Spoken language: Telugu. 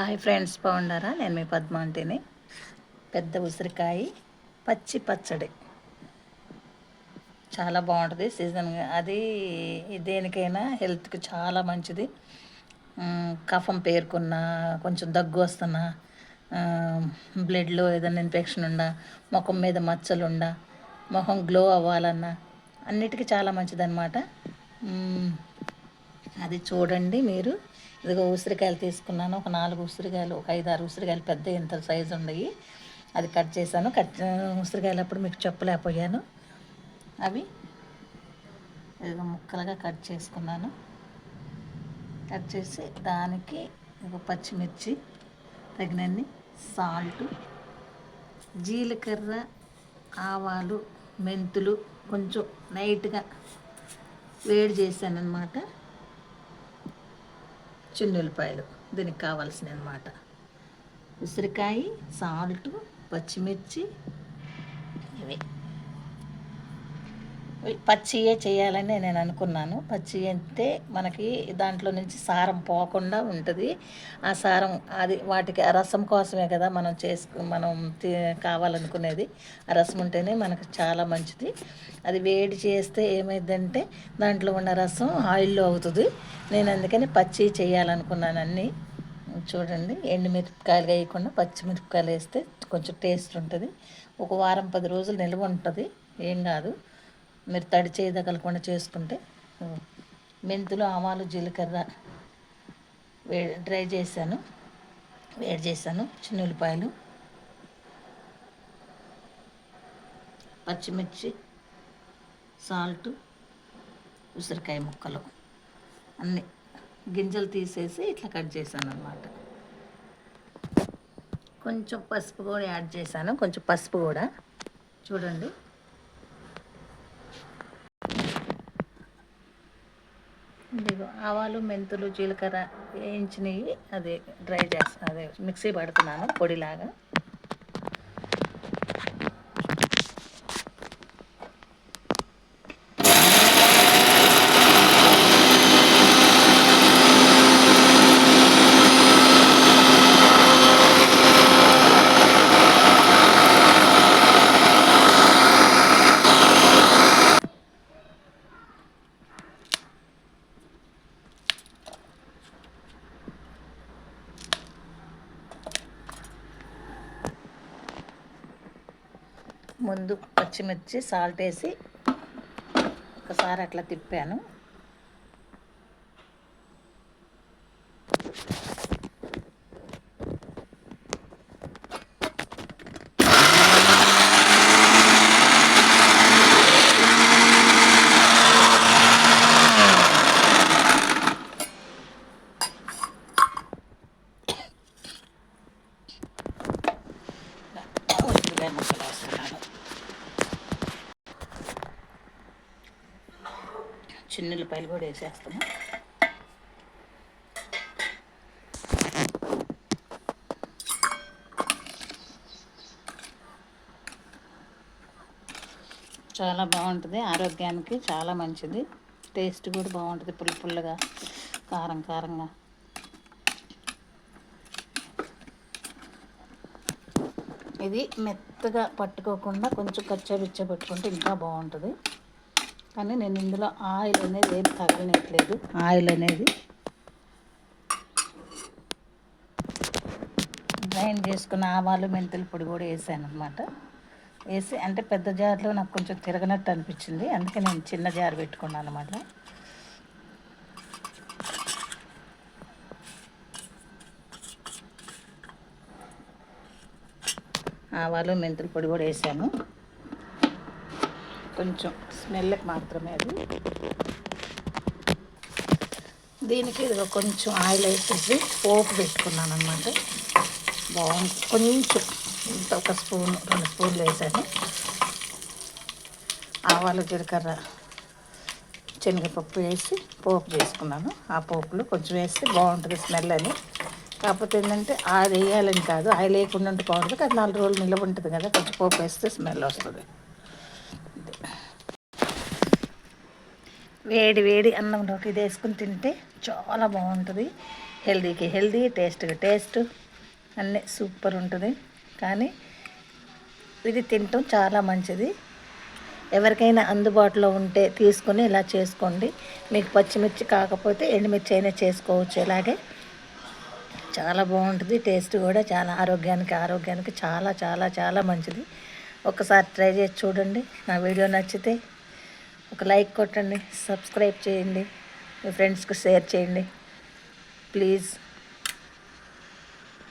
హాయ్ ఫ్రెండ్స్ బాగుండారా నేను మీ పద్మాంటిని పెద్ద ఉసిరికాయ పచ్చి పచ్చడి. చాలా బాగుంటుంది సీజన్. అది దేనికైనా హెల్త్కి చాలా మంచిది. కఫం పేరుకున్నా కొంచెం దగ్గు వస్తున్నా బ్లడ్లో ఏదైనా ఇన్ఫెక్షన్ ఉన్నా ముఖం మీద మచ్చలుండా ముఖం గ్లో అవ్వాలన్నా అన్నిటికీ చాలా మంచిదన్నమాట. అది చూడండి మీరు. ఇదిగో ఉసిరికాయలు తీసుకున్నాను. ఒక నాలుగు ఉసిరికాయలు ఒక ఐదు ఆరు ఉసిరికాయలు పెద్ద ఇంత సైజు ఉన్నాయి అది కట్ చేశాను. కట్ ఉసిరికాయలు అప్పుడు మీకు చెప్పలేకపోయాను. అవి ఇదిగో ముక్కలుగా కట్ చేసుకున్నాను. కట్ చేసి దానికి ఒక పచ్చిమిర్చి తగినన్ని సాల్ట్ జీలకర్ర ఆవాలు మెంతులు కొంచెం లైట్గా వేడి చేశాను అనమాట చిన్నులపాయలు దీనికి కావాల్సిన అనమాట ఉసిరికాయ సాల్ట్ పచ్చిమిర్చి ఇవి. పచ్చియే చేయాలని నేను అనుకున్నాను. పచ్చి అంటే మనకి దాంట్లో నుంచి సారం పోకుండా ఉంటుంది. ఆ సారం అది వాటికి ఆ రసం కోసమే కదా మనం చేసుకు మనం తి- కావాలనుకునేది. ఆ రసం ఉంటేనే మనకు చాలా మంచిది. అది వేడి చేస్తే ఏమైందంటే దాంట్లో ఉన్న రసం ఆయిల్లో అవుతుంది. నేను అందుకని పచ్చి చేయాలనుకున్నాను అన్నీ. చూడండి ఎండుమిరపకాయలు వేయకుండా పచ్చిమిరపకాయలు వేస్తే కొంచెం టేస్ట్ ఉంటుంది. ఒక వారం పది రోజులు నిల్వ ఉంటుంది. ఏం కాదు. మీరు తడి చేయదగలకుండా చేసుకుంటే మెంతులు ఆవాలు జీలకర్ర వే డ్రై చేశాను వేడి చేశాను చిన్న ఉల్లిపాయలు పచ్చిమిర్చి సాల్ట్ ఉసిరికాయ ముక్కలు అన్నీ గింజలు తీసేసి ఇట్లా కట్ చేశాను అనమాట కొంచెం పసుపు కూడా యాడ్ చేశాను కొంచెం పసుపు కూడా. చూడండి. ఇదిగో ఆవాలు మెంతులు జీలకర్ర వేయించినవి అది డ్రై చేస్తాను అదే మిక్సీ పడుతున్నాను పొడిలాగా. ముందు పచ్చిమిర్చి సాల్ట్ వేసి ఒకసారి అట్లా తిప్పాను. చిన్నులపాయలు కూడా వేసేస్తాము. చాలా బాగుంటుంది. ఆరోగ్యానికి చాలా మంచిది. టేస్ట్ కూడా బాగుంటుంది పుల్ల పుల్లగా కారం కారంగా. ఇది మెత్తగా పట్టుకోకుండా కొంచెం కచ్చబిచ్చ పెట్టుకుంటే ఇంకా బాగుంటుంది. కానీ నేను ఇందులో ఆయిల్ అనేది ఏం తగలనేట్లేదు ఆయిల్ అనేది గ్రైండ్ చేసుకున్న ఆవాలు మెంతుల పొడి కూడా వేసాను అనమాట వేసి అంటే పెద్ద జార్లో నాకు కొంచెం తిరగనట్టు అనిపించింది. అందుకే నేను చిన్న జార్ పెట్టుకున్నాను అనమాట ఆవాలు మెంతుల పొడి కూడా వేసాను. కొంచెం స్మెల్కి మాత్రమే అది. దీనికి ఇది కొంచెం ఆయిల్ వేసేసి పోపు పెట్టుకున్నాను అనమాట బాగుంది. కొంచెం ఇంత ఒక స్పూన్ రెండు స్పూన్లు వేసాను. ఆవాలు జీలకర్ర శనగపప్పు వేసి పోపు చేసుకున్నాను ఆ పోపులు కొంచెం వేస్తే బాగుంటుంది స్మెల్ అని. కాకపోతే ఏంటంటే ఆయిల్ వేయాలని కాదు. ఆయిల్ వేయకుండా ఉంటే బాగుంటుంది కానీ నాలుగు రోజులు నిల్వ ఉంటుంది కదా. కొంచెం పోపు వేస్తే స్మెల్ వస్తుంది. వేడి వేడి అన్నంలోకి ఇది వేసుకుని తింటే చాలా బాగుంటుంది. హెల్దీకి హెల్దీ టేస్ట్కి టేస్ట్ అన్నీ సూపర్ ఉంటుంది. కానీ ఇది తినటం చాలా మంచిది. ఎవరికైనా అందుబాటులో ఉంటే తీసుకొని ఇలా చేసుకోండి. మీకు పచ్చిమిర్చి కాకపోతే ఎండుమిర్చి అయినా చేసుకోవచ్చు ఇలాగే. చాలా బాగుంటుంది. టేస్ట్ కూడా చాలా ఆరోగ్యానికి ఆరోగ్యానికి చాలా చాలా చాలా మంచిది. ఒకసారి ట్రై చేసి చూడండి. నా వీడియో నచ్చితే ఒక లైక్ కొట్టండి సబ్స్క్రైబ్ చేయండి మీ ఫ్రెండ్స్కి షేర్ చేయండి. ప్లీజ్.